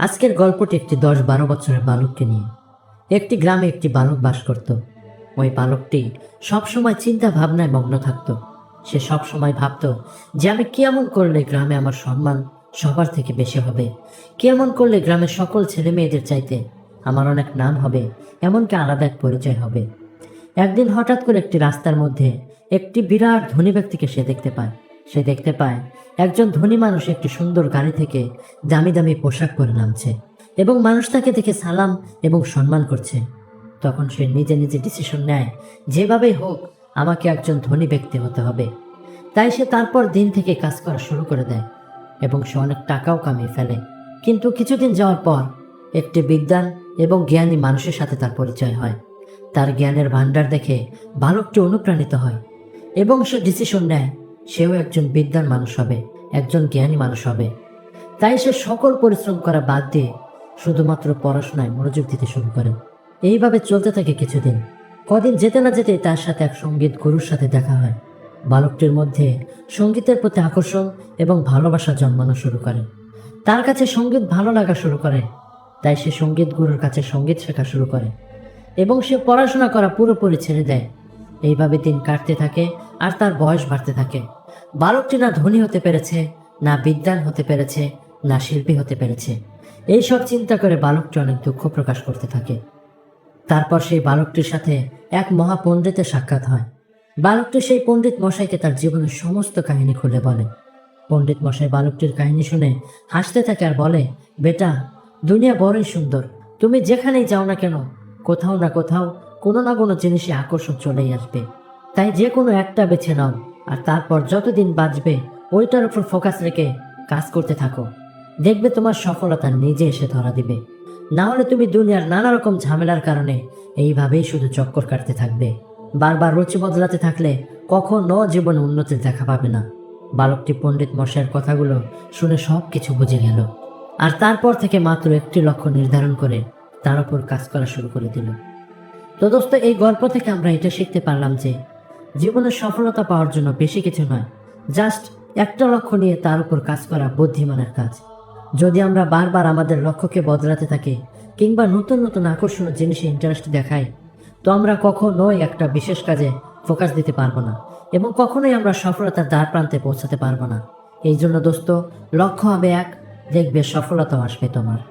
আজকের গল্পটি একটি দশ বারো বছরের বালককে নিয়ে। একটি গ্রামে একটি বালক বাস করত। ওই বালকটি সবসময় চিন্তা ভাবনায় মগ্ন থাকত। সে সবসময় ভাবত, যে আমি কেমন করলে গ্রামে আমার সম্মান সবার থেকে বেশি হবে? কেমন করলে গ্রামের সকল ছেলে মেয়েদের চাইতে আমার অনেক নাম হবে, এমনকি আলাদা এক পরিচয় হবে? একদিন হঠাৎ করে একটি রাস্তার মধ্যে একটি বিরাট ধনী ব্যক্তিকে সে দেখতে পায়। সে দেখতে পায় একজন ধনী মানুষ একটি সুন্দর গাড়ি থেকে দামি দামি পোশাক পরে নামছে এবং মানুষ তাকে দেখে সালাম এবং সম্মান করছে। তখন সে নিজে নিজে ডিসিশন নেয়, যেভাবেই হোক, আমাকে একজন ধনী ব্যক্তি হতে হবে। তাই সে তারপর দিন থেকে কাজ করা শুরু করে দেয় এবং সে অনেক টাকাও কামিয়ে ফেলে। কিন্তু কিছুদিন যাওয়ার পর একটি বিদ্যান এবং জ্ঞানী মানুষের সাথে তার পরিচয় হয়। তার জ্ঞানের ভাণ্ডার দেখে বালকটি অনুপ্রাণিত হয় এবং সে ডিসিশন নেয় সেও একজন বিদ্যান মানুষ হবে, একজন জ্ঞানী মানুষ হবে। তাই সে সকল পরিশ্রম করা বাদ দিয়ে শুধুমাত্র পড়াশোনায় মনোযোগ দিতে শুরু করে। এইভাবে চলতে থাকে কিছুদিন। কদিন যেতে না যেতেই তার সাথে এক সংগীত গুরুর সাথে দেখা হয়। বালকটির মধ্যে সঙ্গীতের প্রতি আকর্ষণ এবং ভালোবাসা জন্মানো শুরু করে। তার কাছে সংগীত ভালো লাগা শুরু করে। তাই সে সংগীত গুরুর কাছে সংগীত শেখা শুরু করে এবং সে পড়াশোনা করা পুরোপুরি ছেড়ে দেয়। এইভাবে দিন কাটতে থাকে আর তার বয়স বাড়তে থাকে। বালকটি না ধনী হতে পেরেছে, না বিদ্যান হতে পেরেছে, না শিল্পী হতে পেরেছে। এইসব চিন্তা করে বালকটি অনেক দুঃখ প্রকাশ করতে থাকে। তারপর সেই বালকটির সাথে এক মহাপণ্ডিতের সাক্ষাৎ হয়। বালকটি সেই পণ্ডিত মশাইকে তার জীবনের সমস্ত কাহিনী খুলে বলে। পণ্ডিত মশাই বালকটির কাহিনী শুনে হাসতে থাকে আর বলে, বেটা, দুনিয়া বড়ই সুন্দর। তুমি যেখানেই যাও না কেন, কোথাও না কোথাও কোনো না কোনো জিনিসে আকর্ষণ চলেই আসবে। তাই যে কোনো একটা বেছে নাও। আর তারপর যতদিন বাঁচবে, ওইটার উপর ফোকাস রেখে কাজ করতে থাকো। দেখবে তোমার সফলতা নিজে এসে ধরা দিবে। না হলে তুমি দুনিয়ার নানা রকম ঝামেলার কারণে এইভাবেই শুধু চক্কর কাটতে থাকবে। বারবার রুচি বদলাতে থাকলে কখনো জীবনে উন্নতির দেখা পাবে না। বালকটি পণ্ডিত মশাইয়ের কথাগুলো শুনে সব কিছু বুঝে গেল। আর তারপর থেকে মাত্র একটি লক্ষ্য নির্ধারণ করে তার উপর কাজ করা শুরু করে দিল। তো দোস্ত, এই গল্প থেকে আমরা এটা শিখতে পারলাম যে জীবনে সফলতা পাওয়ার জন্য বেশি কিছু নয়। জাস্ট একটা লক্ষ্য নিয়ে তার উপর কাজ করা বুদ্ধিমানের কাজ। যদি আমরা বারবার আমাদের লক্ষ্যকে বদলাতে থাকি, কিংবা নতুন নতুন আকর্ষণীয় জিনিসে ইন্টারেস্ট দেখাই, তো আমরা কখনোই একটা বিশেষ কাজে ফোকাস দিতে পারব না, এবং কখনোই আমরা সফলতার দ্বার প্রান্তে পৌঁছাতে পারব না। এই জন্য দোস্ত, লক্ষ্য হবে এক, দেখবে সফলতাও আসবে তোমার।